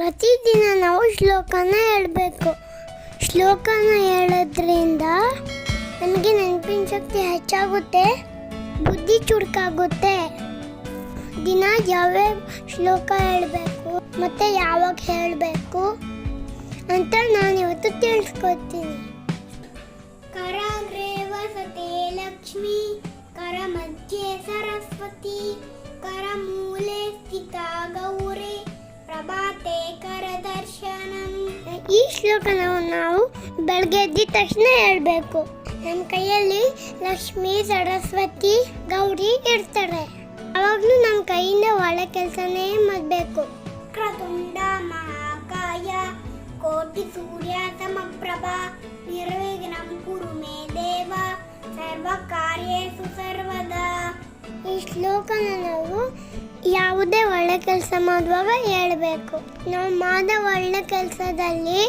ಪ್ರತಿದಿನ ನಾವು ಶ್ಲೋಕನ ಹೇಳಬೇಕು. ಶ್ಲೋಕನ ಹೇಳೋದ್ರಿಂದ ನಮಗೆ ನೆನಪಿನ ಶಕ್ತಿ ಹೆಚ್ಚಾಗುತ್ತೆ, ಬುದ್ಧಿ ಚುರುಕಾಗುತ್ತೆ. ದಿನ ಯಾವ್ಯಾವ ಶ್ಲೋಕ ಹೇಳಬೇಕು, ಮತ್ತು ಯಾವಾಗ ಹೇಳಬೇಕು ಅಂತ ನಾನು ಇವತ್ತು ತಿಳಿಸ್ಕೊತೀನಿ ಈ ಶ್ಲೋಕನ ನಾವು ಬೆಳಗ್ಗೆ ಎದ್ದಿದ ತಕ್ಷಣ ಹೇಳಬೇಕು. ನಮ್ಮ ಕೈಯಲ್ಲಿ ಲಕ್ಷ್ಮಿ ಸರಸ್ವತಿ ಗೌರಿ ಇರ್ತಾರೆ. ಅವಾಗಲೂ ನಮ್ಮ ಕೈಯಿಂದ ಒಳ್ಳೆ ಕೆಲಸನೇ ಮಾಡಬೇಕು. ಕ್ರತುಂಡ ಮಹಾಕಾಯ ಕೋಟಿ ಸೂರ್ಯ ಸಮಪ್ರಭಾ ನಿರ್ವಿಘ್ನಂ ಕುರು ಮೇ ದೇವ ಸರ್ವ ಕಾರ್ಯೇಷು ಸರ್ವದಾ. ಈ ಶ್ಲೋಕನ ನಾವು ಯಾವುದೇ ಒಳ್ಳೆ ಕೆಲಸ ಮಾಡುವಾಗ ಹೇಳಬೇಕು. ನಾವು ಮಾಡೋ ಒಳ್ಳೆ ಕೆಲಸದಲ್ಲಿ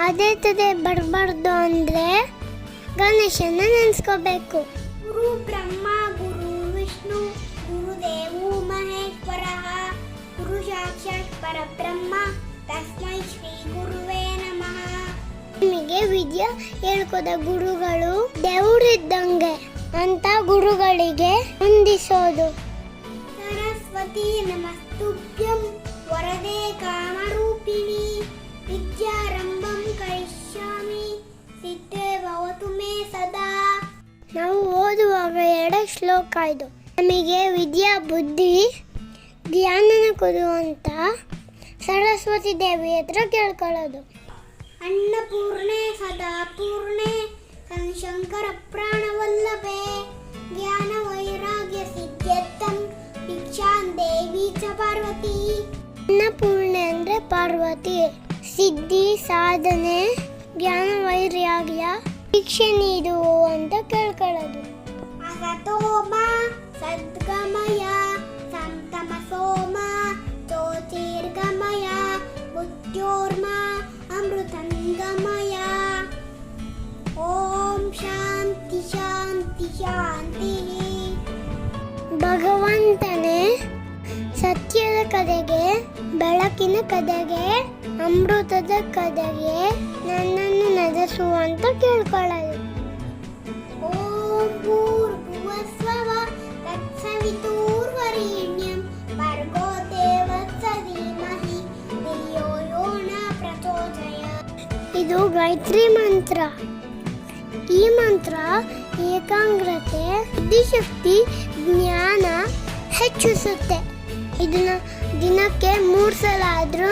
ಅದೇ ತದೆ ಬರಬಾರ್ದು ಅಂದರೆ ಗಣೇಶನ ನೆನೆಸ್ಕೋಬೇಕು. ಗುರು ಬ್ರಹ್ಮ ಗುರು ವಿಷ್ಣು ಗುರುದೇವು ಮಹೇಶ್ವರ ಗುರು ಸಾಕ್ಷಾತ್ ಪರಬ್ರಹ್ಮ ತಸ್ಮೈ ಶ್ರೀ ಗುರುವೇ ನಮಃ. ನಿಮಗೆ ವಿದ್ಯ ಹೇಳ್ಕೊದ ಗುರುಗಳು ದೇವರಿದ್ದಂಗೆ ಅಂತ ಗುರುಗಳಿಗೆ ಹೊಂದಿಸೋದು ಸರಸ್ವತಿ ನಮಸ್ತುಭ್ಯಂ ವರದೇ ಕಾಮರೂಪಿಣಿ. ನಾವು ಓದುವಾಗ ಎರಡು ಶ್ಲೋಕ ಇದು. ನಮಗೆ ವಿದ್ಯಾ, ಬುದ್ಧಿ ಜ್ಞಾನನ ಕೊಡುವಂತ ಸರಸ್ವತಿ ದೇವಿ ಹತ್ರ ಕೇಳ್ಕೊಳ್ಳೋದು. ಅನ್ನಪೂರ್ಣೆ ಸದಾ ಪೂರ್ಣೆ ಶಂಕರ ಪ್ರಾಣವಲ್ಲಭೆ, ಜ್ಞಾನ ವೈರಾಗ್ಯ ಸಿದ್ಧಂ ಭಿಕ್ಷಾನ್ ದೇವಿ ಚ ಪಾರ್ವತಿ. ಅನ್ನಪೂರ್ಣೆ ಅಂದರೆ ಪಾರ್ವತಿ. ಸಿದ್ಧಿ, ಸಾಧನೆ, ಜ್ಞಾನ ವೈರಾಗ್ಯ ಭಿಕ್ಷೆ ನೀಡು ಅಂತ ಕೇಳ್ಕೊಳ್ಳೋದು. ಅಸತೋಮ ಸದ್ಗಮಯ ಸಂತಮಸೋಮ ಜ್ಯೋತಿರ್ಗಮಯ ಬುದ್ಧ್ಯೋರ್ಮ ಅಮೃತಂಗಮಯ. ಓಂ ಶಾಂತಿ ಶಾಂತಿ ಶಾಂತಿ. ಭಗವಂತನೇ ಸತ್ಯದ ಕದೆಗೆ ಬೆಳಕಿನ ಕದೆಗೆ ಅಮೃತದ ಕದೆಗೆ ನನ್ನನ್ನು ನಡೆಸು ಅಂತ ಕೇಳ್ಕೊಳ್ಳೋದು ಓಂ ಭೂರ್ಭುವಸ್ವವ ತತ್ಸವಿತೂರ್ವರೆಣ್ಯಂ ಭರ್ಗೋ ದೇವಸ್ಯ ಧೀಮಹಿ ಧಿಯೋ ಯೋ ನ ಪ್ರಚೋದಯಾತ್. ಇದು ಗಾಯತ್ರಿ ಮಂತ್ರ. ಈ ಮಂತ್ರ ಏಕಾಗ್ರತೆ ಬುದ್ಧಿಶಕ್ತಿ ಜ್ಞಾನ ಹೆಚ್ಚಿಸುತ್ತೆ. ಇದನ್ನ ದಿನಕ್ಕೆ ಮೂರು ಸಲ ಆದ್ರೂ